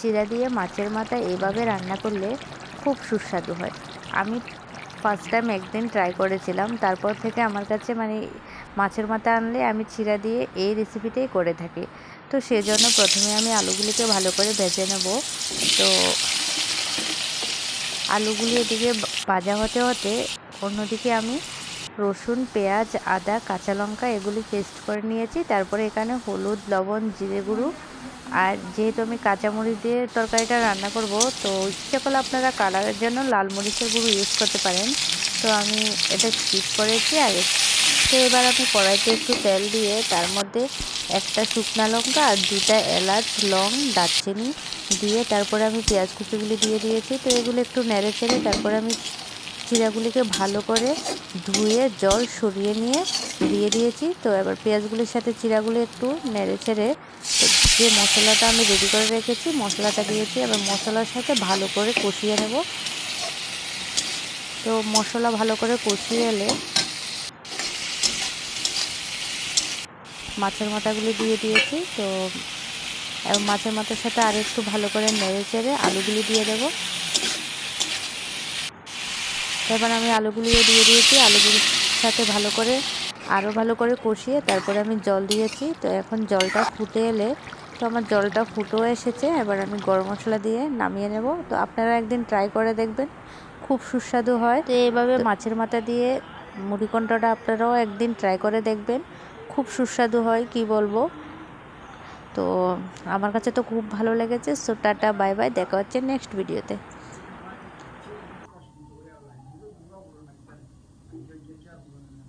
চিরা দিয়ে মাছের মাথা এভাবে রান্না করলে খুব সুস্বাদু হয়। আমি ফার্স্ট টাইম একদিন ট্রাই করেছিলাম, তারপর থেকে আমার কাছে মানে মাছের মাথা আনলে আমি চিরা দিয়ে এই রেসিপিটাই করে থাকি। তো সেজন্য প্রথমে আমি আলুগুলিকে ভালো করে ভেজে নেব। তো আলুগুলি এদিকে ভাজা হতে হতে অন্যদিকে আমি রসুন, পেঁয়াজ, আদা, কাঁচা লঙ্কা এগুলি পেস্ট করে নিয়েছি। তারপরে এখানে হলুদ, লবণ, জিরে গুঁড়ো। আর যেহেতু আমি কাঁচামরিচ দিয়ে তরকারিটা রান্না করব, তো ইচ্ছে করলে আপনারা কালারের জন্য লাল মরিচের গুঁড়ো ইউজ করতে পারেন। তো আমি এটা স্কিপ করেছি। আর তো এবার আমি কড়াইতে একটু তেল দিয়ে তার মধ্যে একটা শুকনা লঙ্কা আর দুটা এলাচ, লং, দারচিনি দিয়ে তারপরে আমি পেঁয়াজ কুচিগুলি দিয়ে দিয়েছি। তো এগুলো একটু নেড়ে চেড়ে তারপরে আমি চিরাগুলিকে ভালো করে ধুয়ে, জল সরিয়ে নিয়ে দিয়ে দিয়েছি। তো এবার পেঁয়াজগুলির সাথে চিরাগুলি একটু নেড়ে চেড়ে যে মশলাটা আমি রেডি করে রেখেছি, মশলাটা দিয়েছি। এবার মশলার সাথে ভালো করে কষিয়ে নেব। তো মশলা ভালো করে কষিয়ে এলে মাছের মাথাগুলি দিয়ে দিয়েছি। তো মাছের মাথার সাথে আর একটু ভালো করে নেড়ে চেড়ে আলুগুলি দিয়ে দেবো। এবার আমি আলুগুলিও দিয়ে দিয়েছি আলুগুলির সাথে ভালো করে আরও ভালো করে কষিয়ে তারপরে আমি জল দিয়েছি। তো এখন জলটা ফুটে এলে তো আমার জলটা ফুটেও এসেছে এবার আমি গরম মশলা দিয়ে নামিয়ে নেব। তো আপনারা একদিন ট্রাই করে দেখবেন খুব সুস্বাদু হয়। তো এইভাবে মাছের মাথা দিয়ে মুড়িকণ্ঠটা আপনারাও একদিন ট্রাই করে দেখবেন খুব সুস্বাদু হয় কি বলব? তো আমার কাছে তো খুব ভালো লেগেছে সো টাটা বাই বাই দেখা হচ্ছে নেক্সট ভিডিওতে Dublin.